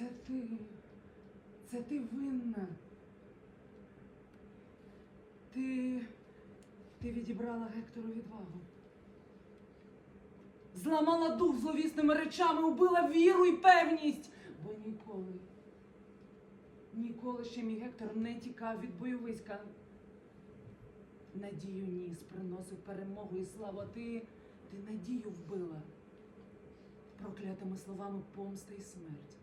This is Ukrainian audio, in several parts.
Це ти. Це ти винна. Ти. Ти відібрала Гектору відвагу. Зламала дух зловісними речами, убила віру і певність. Бо ніколи, ніколи ще мій Гектор не тікав від бойовиська. Надію ніс приносив перемогу і славу. Ти, ти надію вбила проклятими словами помста і смерть.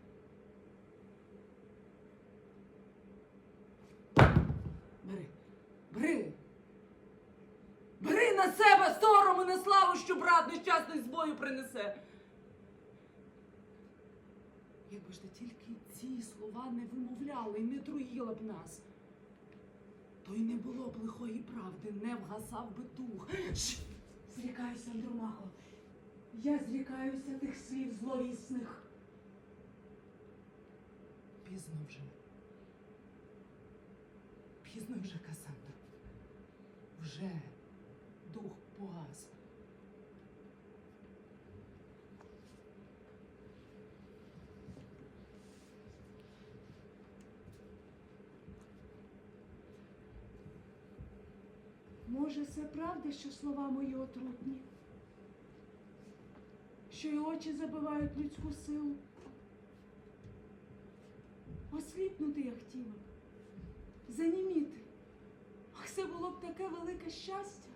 На себе сором і на славу, що брат нещасний з бою принесе. Якби ж ти тільки ці слова не вимовляла і не труїла б нас, то й не було б лихої правди, не вгасав би дух. Зрікаюся, Андромахо. Я зрікаюся тих слів зловісних. Пізно вже. Пізно вже, Касандро. Вже дух погас. Може, це правда, що слова мої отрутні? Що й очі забивають людську силу? Осліпнути я хотіла, заніміти. Ах, це було б таке велике щастя.